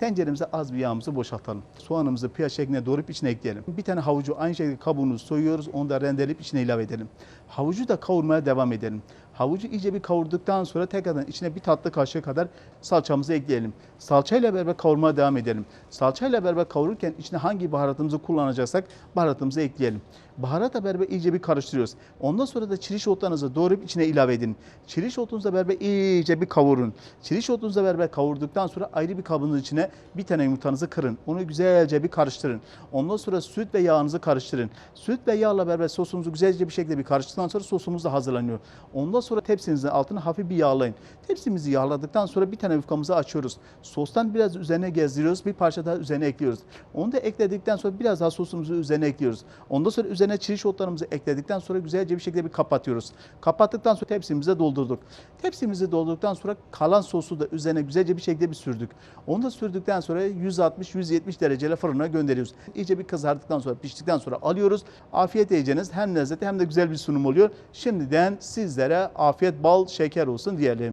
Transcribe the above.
Tenceremize az bir yağımızı boşaltalım. Soğanımızı piyaz şeklinde doğrayıp içine ekleyelim. Bir tane havucu aynı şekilde kabuğunu soyuyoruz. Onu da rendeleyip içine ilave edelim. Havucu da kavurmaya devam edelim. Havucu iyice bir kavurduktan sonra tekrardan içine bir tatlı kaşığı kadar salçamızı ekleyelim. Salçayla beraber kavurmaya devam edelim. Salçayla beraber kavururken içine hangi baharatımızı kullanacaksak baharatımızı ekleyelim. Baharatla beraber iyice bir karıştırıyoruz. Ondan sonra da çiriş otlarınızı doğrayıp içine ilave edin. Çiriş otunuzla beraber iyice bir kavurun. Çiriş otunuzla beraber kavurduktan sonra ayrı bir kabınızın içine bir tane yumurtanızı kırın. Onu güzelce bir karıştırın. Ondan sonra süt ve yağınızı karıştırın. Süt ve yağla beraber sosumuzu güzelce bir şekilde bir karıştırdıktan sonra sosumuz da hazırlanıyor. Ondan sonra tepsinizin altını hafif bir yağlayın. Tepsimizi yağladıktan sonra bir tane yufkamızı açıyoruz. Sostan biraz üzerine gezdiriyoruz. Bir parça daha üzerine ekliyoruz. Onu da ekledikten sonra biraz daha sosumuzu üzerine ekliyoruz. Ondan sonra üzerine çiriş otlarımızı ekledikten sonra güzelce bir şekilde bir kapatıyoruz. Kapattıktan sonra tepsimize doldurduk. Tepsimizi doldurduktan sonra kalan sosu da üzerine güzelce bir şekilde bir sürdük. Onu da sürdükten sonra 160-170 dereceyle fırına gönderiyoruz. İyice bir kızardıktan sonra piştikten sonra alıyoruz. Afiyet yiyeceğiniz hem lezzetli hem de güzel bir sunum oluyor. Şimdiden sizlere afiyet bal şeker olsun diyelim.